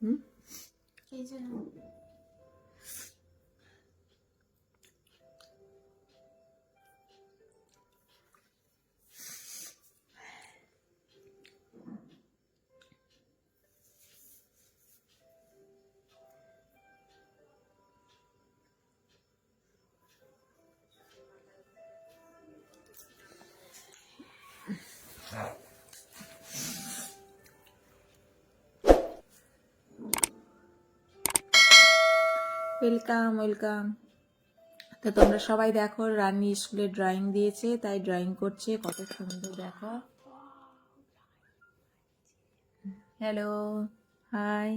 হুম এই যে welcome welcome. তো তোমরা সবাই দেখো রানী স্কুলে ড্রয়িং দিয়েছে তাই ড্রয়িং করছে। কত সুন্দর দেখো। হ্যালো হাই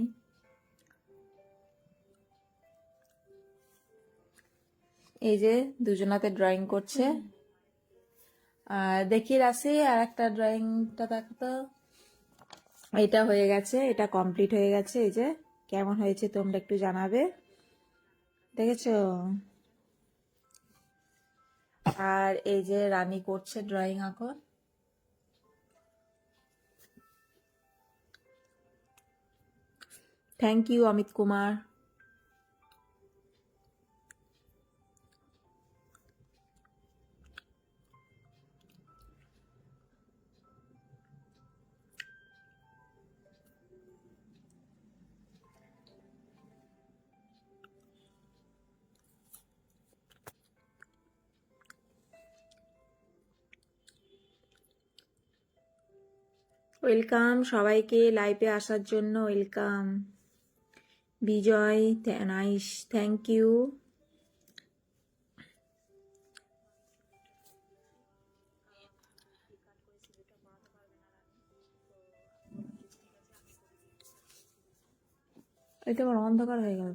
এই যে দুজনাতে ড্রয়িং করছে। আর দেখি রাশি আর একটা ড্রয়িংটা দেখো তো। এটা হয়ে গেছে এটা কমপ্লিট হয়ে গেছে এই যে। কেমন হয়েছে তোমরা একটু জানাবে। দেখেছ? আর এই যে রানী করছে ড্রয়িং এখন। Thank you Amit Kumar. Welcome সবাইকে লাইভে আসার জন্য welcome Bijoy nice thank you এটা আবার অন্ধকার হয়ে গেল।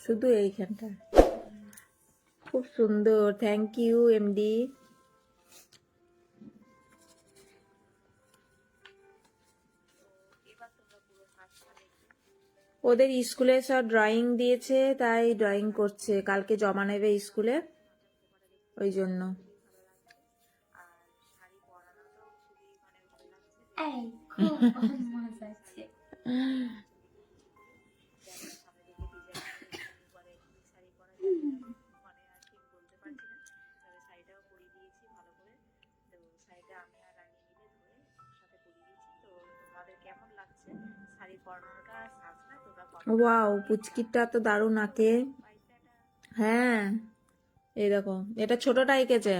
শুধু এইখানটা খুব সুন্দর। থ্যাংক ইউ এমডি ওদের স্কুলে সব ড্রয়িং দিয়েছে, তাই ড্রয়িং করছে। কালকে জমা নেবে স্কুলে। ওই জন্য। খুব ওয়াও পুচকিটা তো দারুণ আঁকে হ্যাঁ এই দেখো এটা ছোটটা এঁকেছে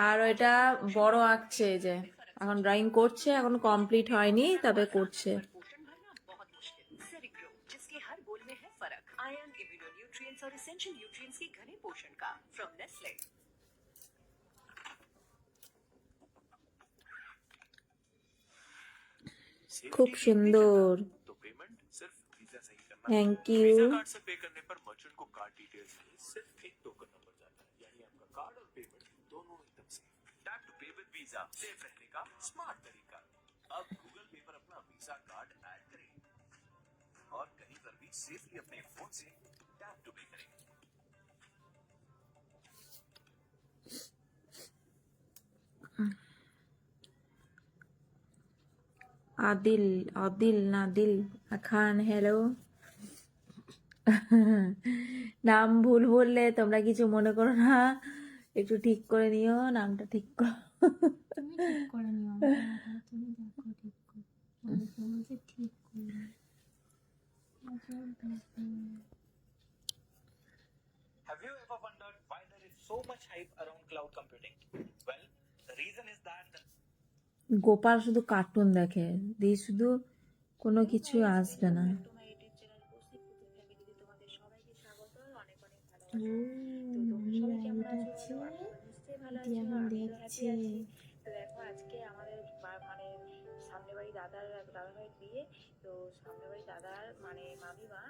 আর এটা বড় আঁকছে এই যে এখন ড্রয়িং করছে এখন কমপ্লিট হয়নি তবে করছে पोषण भरना बहुत मुश्किल सेरिग्रो जिसके हर बोल में है फर्क आयरन इम्यूनोन्यूट्रिएंट्स और एसेंशियल न्यूट्रिएंट्स के घने पोषण का फ्रॉम नेस्ले वीज़ा सेफ़ रहने का स्मार्ट तरीका। अब गूगल पे अपना कार्ड करें। और कहीं पर भी सेफली अपने फ़ोन से टैप टू पे करें। আদিল আদিল নাদিল খান হ্যালো নাম ভুল বললে তোমরা কিছু মনে করো না। একটু ঠিক করে নিও নামটা ঠিক করো। Have you ever wondered why there is so much hype around cloud computing? Well, the reason is that the Gopal শুধু কার্টুন দেখে, দিয়ে শুধু কোনো কিছু আসবে না। তো দেখো আজকে আমাদের মানে দাদার দাদা ভাইয়ের বিয়ে তো বাড়ি দাদার মানে মামিমা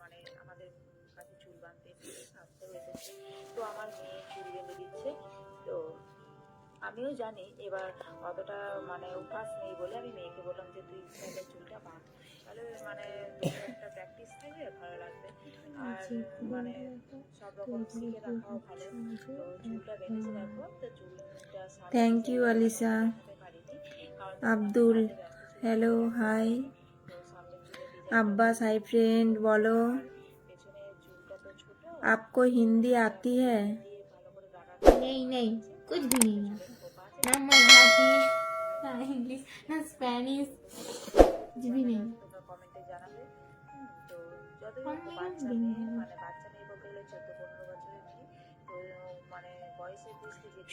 মানে আমাদের কাছে চুল বাঁধতে তো আমার মেয়ে চুল বেঁধে দিচ্ছে তো আমিও জানি এবার অতটা মানে অভ্যাস নেই বলে আমি মেয়েকে বললাম যে তুই তাহলে চুলটা বাঁধ তাহলে মানে তোর একটা প্র্যাকটিস থাকবে ভালো লাগবে আর আচ্ছা, মানে দেখো, সব রকম শিখে রাখাও ভালো তো চুলটা বেঁধেছে দেখো তো চুলটা স্বামী থ্যাংক ইউ আলিসা আসতে পারিনি কারণ আব্দুল হ্যালো হাই তো সামনের চুলে ডিজাইন अब्बास हाय फ्रेंड बोलो পেছনে চুলটা তো ছোট आपको हिंदी आती है দিয়ে ভালো করে গানা नहीं नहीं कुछ भी नहीं है না মারাঠি না ইংলিশ না স্প্যানিশ জিবি নেই কমেন্টে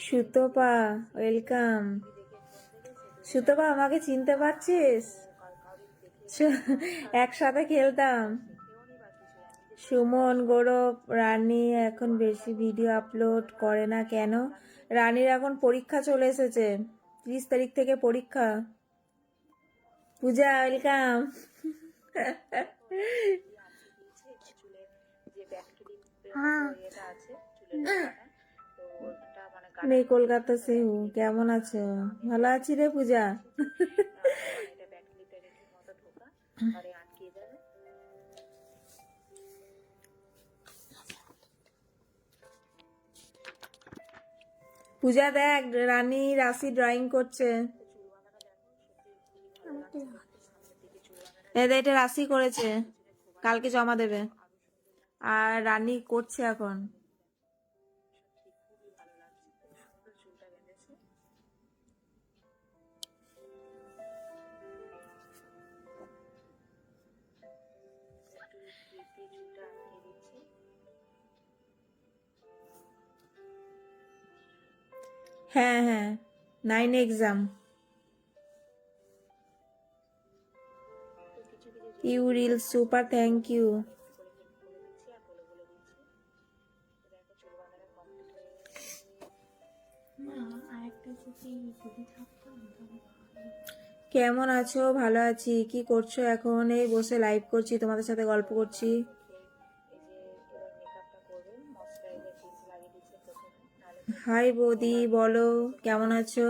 সুতপা ওয়েলকাম সুতপা, আমাকে চিনতে পারছিস? একসাথে খেলতাম। সুমন, গৌরব, রানী, এখন বেশি ভিডিও আপলোড করে না কেন? রানীর এখন পরীক্ষা চলে এসেছে। তিরিশ তারিখ থেকে পরীক্ষা। পূজা ওয়েলকাম। মেয়ে কলকাতা সে কেমন আছো? ভালো আছি রে পূজা। পূজা, দেখ, রানী রাশি ড্রয়িং করছে। এটা রাশি করেছে। কালকে জমা দেবে। আর রানী করছে এখন। হ্যাঁ হ্যাঁ। Nine exam you reel super thank you কেমন আছো? ভালো আছি। কি করছ এখন? এই বসে লাইভ করছি তোমাদের সাথে গল্প করছি। হাই বৌদি, বলো, কেমন আছো?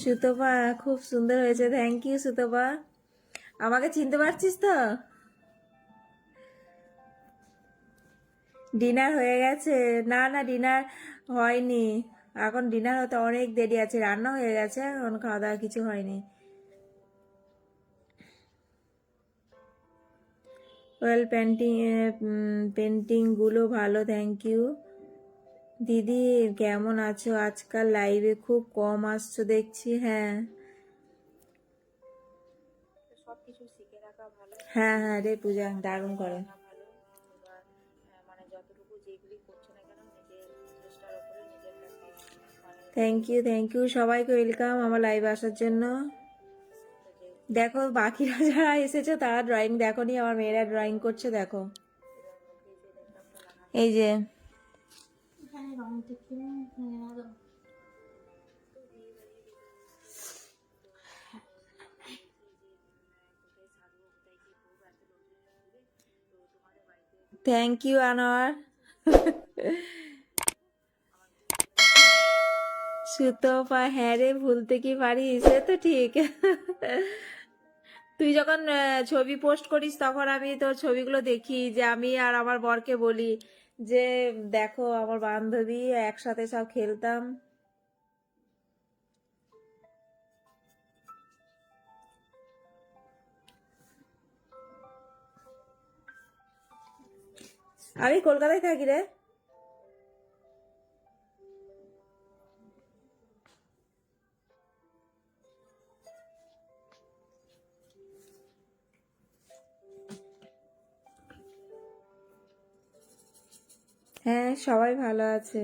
সুতপা, খুব সুন্দর হয়েছে থ্যাংক ইউ সুতপা। আমাকে চিনতে পারছিস তো? ডিনার হয়ে গেছে। না না ডিনার হয়নি। এখন ডিনার হতে অনেক দেরি আছে, রান্না হয়ে গেছে, এখন খাওয়া দাওয়া কিছু হয়নি। ওয়েল পেন্টিং পেন্টিংগুলো ভালো থ্যাংক ইউ দিদি কেমন আছো? আজকাল লাইভে খুব কম আসছো দেখছি হ্যাঁ। সব শিখে রাখা ভালো। হ্যাঁ হ্যাঁ রে পূজা দারুণ করে। ভালো। মানে যতটুকু যেগুলি করছে না কেন নিজের চেষ্টার উপরে নিজের থ্যাংক ইউ থ্যাংক ইউ সবাইকে ওয়েলকাম আমার লাইভে আসার জন্য। দেখো বাকিরা যারা এসেছে তারা ড্রয়িং দেখো নি আমার মেয়েরা ড্রয়িং করছে দেখো। এই যে। এখানে রং দেখতে না থ্যাংক ইউ হ্যাঁ রে, ভুলতে কি পারিস? সে তো ঠিক। তুই যখন ছবি পোস্ট করিস, তখন আমি তোর ছবিগুলো দেখি, যে আমি আর আমার বরকে বলি যে দেখো আমার বান্ধবী একসাথে সব খেলতাম। আমি কলকাতায় থাকি রে। হ্যাঁ সবাই ভালো আছে।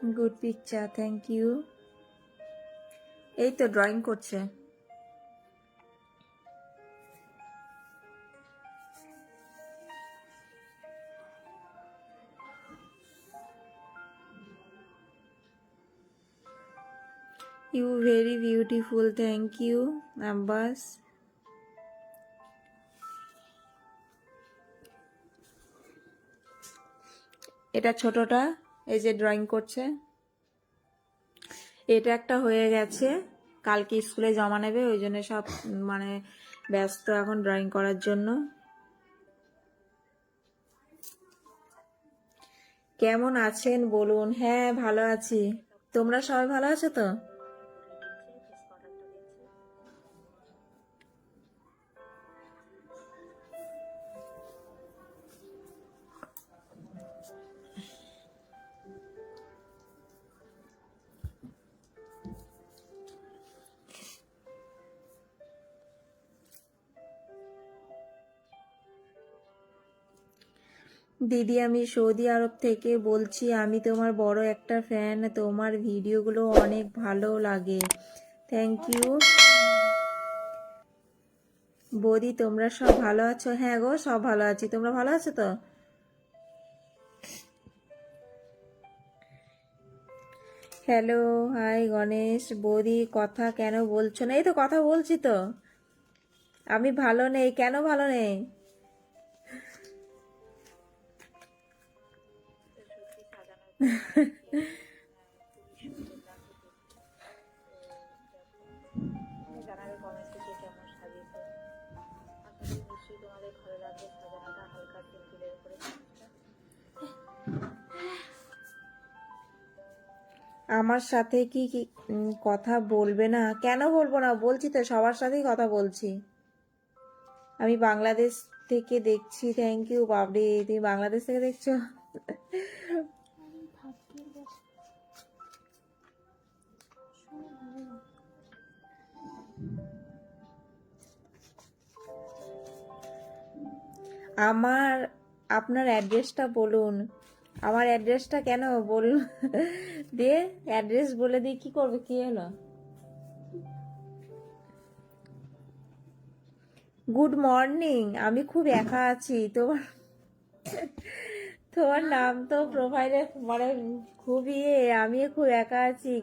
গুড পিকচার থ্যাংক ইউ এই তো ড্রয়িং করছে। You very beautiful thank you Abbas এটা ছোটটা? এই যে ড্রয়িং করছে। এটা একটা হয়ে গেছে। কালকে স্কুলে জমা নেবে, ওই জন্য সব মানে ব্যস্ত এখন ড্রয়িং করার জন্য। কেমন আছেন বলুন? হ্যাঁ ভালো আছি। তোমরা সবাই ভালো আছো তো? দিদি, আমি সৌদি আরব থেকে বলছি, আমি তোমার বড় একটা ফ্যান, তোমার ভিডিওগুলো অনেক ভালো লাগে। থ্যাংক ইউ বৌদি, তোমরা সব ভালো আছো? হ্যাঁ গো, সব ভালো আছি। তোমরা ভালো আছো তো? Hello hi Ganesh. বৌদি, কথা কেন বলছো না? এই তো কথা বলছি তো। আমি ভালো নেই, কেন ভালো নেই? আমার সাথে কি কি কথা বলবে না? কেন বলব না? বলছি তো, সবার সাথেই কথা বলছি। আমি বাংলাদেশ থেকে দেখছি থ্যাংক ইউ বাবরি তুমি বাংলাদেশ থেকে দেখছ? আমার, আপনার অ্যাড্রেসটা বলুন। আমার অ্যাড্রেসটা কেন বলুন দিয়ে অ্যাড্রেস বলে দিয়ে কি করবে কি হলো গুড মর্নিং আমি খুব একা আছি। তোমার তোমার নাম তো প্রোফাইলে মানে খুব ইয়ে আমি খুব একা আছি।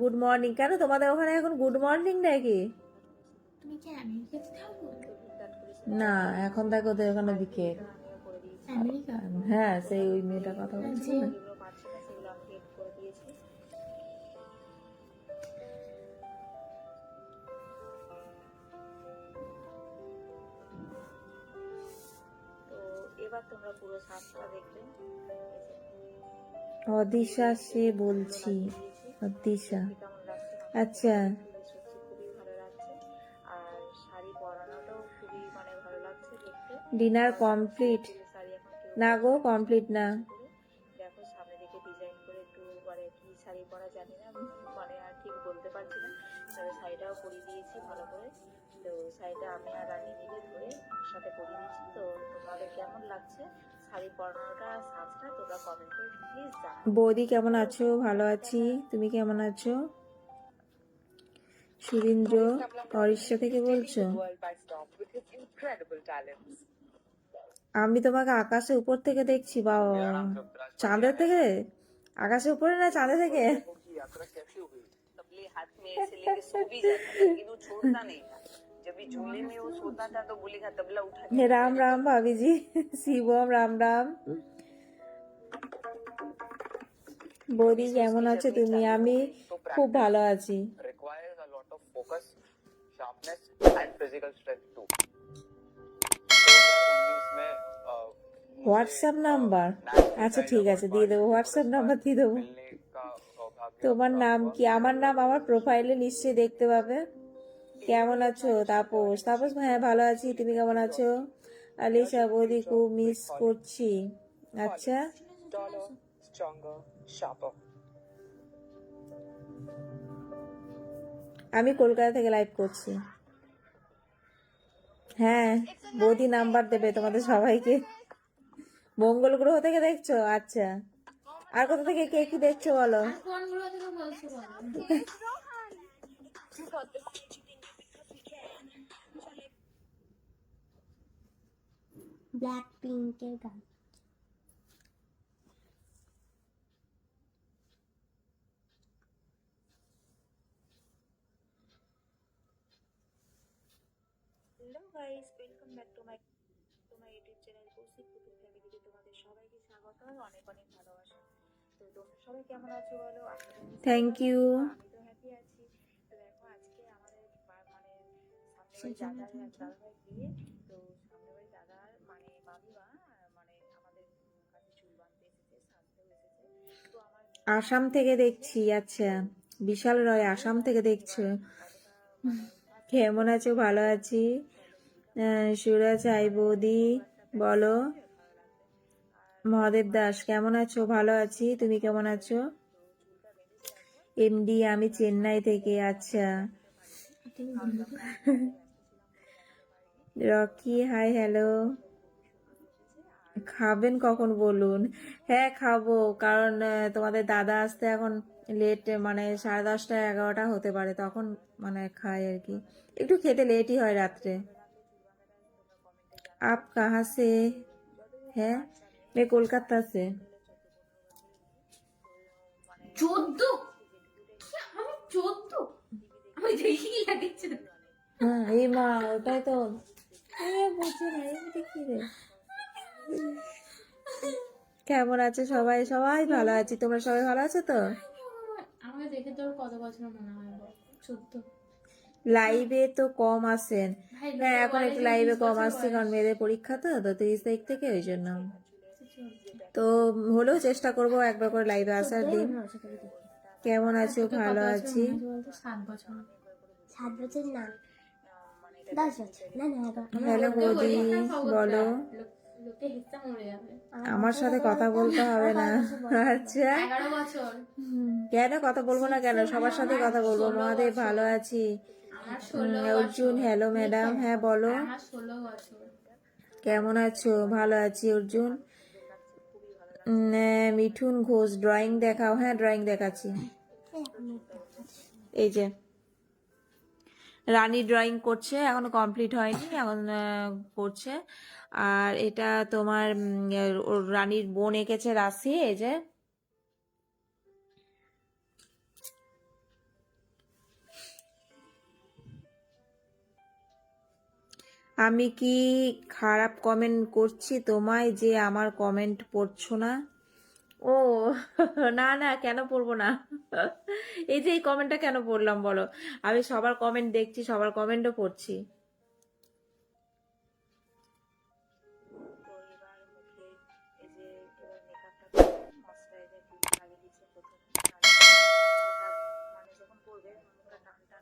গুড মর্নিং কেন তোমাদের ওখানে এখন গুড মর্নিং নাকি? তুমি কি না এখন দেখো ওদের ওখানে দিকে হ্যাঁ সেই ওই মেয়েটা কথা বলছি না যেগুলো পাচ্ছি না? সেগুলো আমি হেল্প করে দিয়েছি তো এবার তোমরা পুরো সাজটা দেখবে এই যে অদিশা সে বলছি। অদিশা। আচ্ছা। ডিনার কমপ্লিট না গো কমপ্লিট না। দেখো সামনে দিকে ডিজাইন করে একটু মানে কি শাড়ি পরা জানি না মানে আর ঠিক বলতে পারছি না। তবে শাড়িটাও পরিয়ে দিয়েছি ভালো করে। তো শাড়িটা আমি আর রানী মিলে ধরে একসাথে পরিয়ে দিয়েছি তো তোমাদের কেমন লাগছে শাড়ি পরানোটা সাজটা তোমরা কমেন্ট করে প্লিজ জানাও। বৌদি কেমন আছো? ভালো আছি। তুমি কেমন আছো? সুরেন্দ্র উড়িষ্যা থেকে বলছো? আমি তোমাকে আকাশে উপর থেকে দেখছি বাবা চাঁদের থেকে আকাশে উপরে না চাঁদে থেকে तबले हाथ में ऐसे लेके सो भी जाता था लेकिन वो छोड़ता नहीं था जब भी झूले में वो सोता था तो बोलेगा तबला उठा के রাম রাম ভাবিজি শিবম রাম রাম বৌদি কেমন আছো তুমি আমি খুব ভালো আছি requires a lot WhatsApp number? আচ্ছা ঠিক আছে, দিয়ে দেবো, হোয়াটসঅ্যাপ নাম্বার দিয়ে দেবো। তোমার নাম কি? আমার নাম আমার প্রোফাইলে নিশ্চয়ই দেখতে পাবে। কেমন আছো? তাপস। তাপস হ্যাঁ ভালো আছি। তুমি কেমন আছো? আলিশা, বৌদি, খুব মিস করছি। আচ্ছা। আমি কলকাতা থেকে লাইভ করছি। হ্যাঁ বৌদি নাম্বার দেবে তোমাদের সবাইকে। মঙ্গল গ্রহ থেকে দেখছ? আচ্ছা। আর কোথা থেকে কে কি দেখছ বলো? ব্ল্যাক পিঙ্কের গান। Hello guys, welcome back to my channel ফ্যামিলিতে তোমাদের সবাইকে স্বাগত অনেক অনেক ভালোবাসা। তো তোমরা সবাই কেমন আছো বলো? Thank you. আমি তো হ্যাপি আছি। তো দেখো আজকে আমাদের মানে সামনে বিয়ে। তো সামনে বাড়ি দাদার মানে মামিমা মানে আমাদের কাছে চুল বাঁধতে এসেছে সাজতেও এসেছে। তো আমার আসাম থেকে দেখছি আচ্ছা। বিশাল রয় আসাম থেকে দেখছ। কেমন আছো? ভালো আছি? আহ, সুরজ আই বৌদি। বলো। মহাদেব দাস, কেমন আছো? ভালো আছি। তুমি কেমন আছো? এমডি, আমি চেন্নাই থেকে আচ্ছা। Rocky, hi, hello. খাবেন কখন, বলুন? হ্যাঁ খাব, কারণ তোমাদের দাদা আসতে এখন লেট মানে সাড়ে দশটা, এগারোটা হতে পারে, তখন মানে খাই আর কি। একটু খেতে লেটই হয় রাত্রে। আপ কাহা সে হ্যাঁ मैं कोलकाता से চোদ্দ আমি চোদ্দ আমি দেখি কি লাগছে হ্যাঁ এই মা ওটাই তো এ বুঝছে না এই দেখি রে কেমন আছে সবাই সবাই ভালো আছি তোমরা সবাই ভালো আছো তো আমাকে দেখে তোর কত বছর মনে হয় বল? চোদ্দ লাইভে তো কম আসেন হ্যাঁ এখন একটু লাইভে কম আসছে কারণ মেয়েদের পরীক্ষা তো তো তিরিশ তারিখ থেকে ওই জন্য। তো হলেও চেষ্টা করব একবার করে লাইভে আসার দিন। কেমন আছো? ভালো আছি? হ্যালো বৌদি বলে। আমার সাথে কথা বলতে হবে না। আচ্ছা। কেন কথা বলব না কেন? সবার সাথে কথা বলব। মহাদেব ভালো আছি। অর্জুন হ্যালো ম্যাডাম হ্যাঁ বলো। বছর। কেমন আছো? ভালো আছি অর্জুন। মিঠুন ঘোষ ড্রয়িং দেখাও। হ্যাঁ ড্রয়িং দেখাচ্ছি। এই যে। রানী ড্রয়িং করছে এখনও কমপ্লিট হয়নি এখন করছে। আর এটা তোমার ওর রানীর বোন এঁকেছে রাশি এই যে। আমি কি খারাপ কমেন্ট করছি তোমায় যে আমার কমেন্ট পড়ছো না? ও, না না, কেন পড়ব না? এই যে এই কমেন্টটা কেন পড়লাম বলো? আমি সবার কমেন্ট দেখছি, সবার কমেন্টও পড়ছি।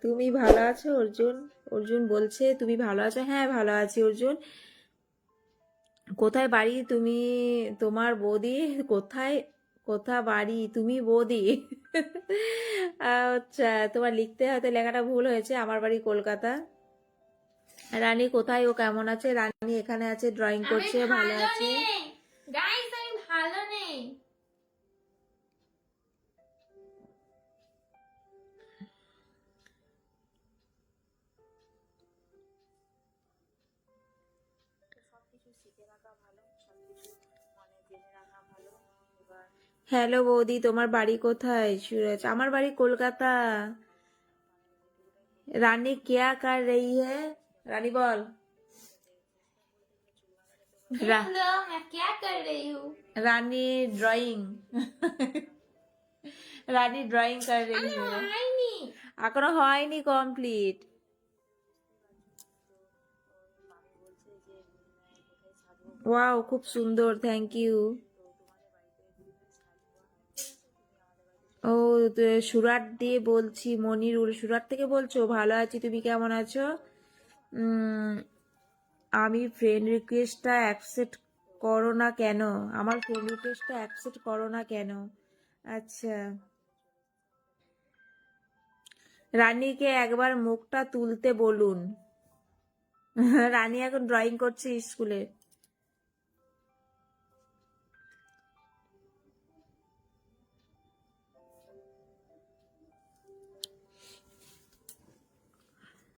তুমি ভালো আছো, অর্জুন? অর্জুন বলছে তুমি ভালো আছো? হ্যাঁ ভালো আছি অর্জুন। কোথায় বাড়ি? তুমি তোমার বৌদি? কোথায়? কোথা বাড়ি? তুমি বৌদি? আচ্ছা তোমার লিখতে হয়তো লেখাটা ভুল হয়েছে আমার বাড়ি কলকাতা। রানী কোথায় ও? কেমন আছে? রানী এখানে আছে ড্রয়িং করছে ভালো আছে। হ্যালো বৌদি তোমার বাড়ি কোথায়? সুরজ আমার বাড়ি কলকাতা। রানী কেয়া কার রই হে রানী বল। রানী ড্রয়িং রানী ড্রয়িং কর রই হ্যাঁ। এখনও হয়নি। কমপ্লিট ওয়াও খুব সুন্দর থ্যাংক ইউ ও সুরাট দিয়ে বলছি, মনিরুল, সুরাট থেকে বলছো? ভালো আছি, তুমি কেমন আছো? আমি ফ্রেন্ড রিকোয়েস্টটা অ্যাকসেপ্ট করো না কেন? আমার ফ্রেন্ড রিকোয়েস্টটা অ্যাকসেপ্ট করো না কেন? আচ্ছা। রানীকে একবার মুখটা তুলতে বলুন। রানী এখন ড্রয়িং করছে স্কুলে।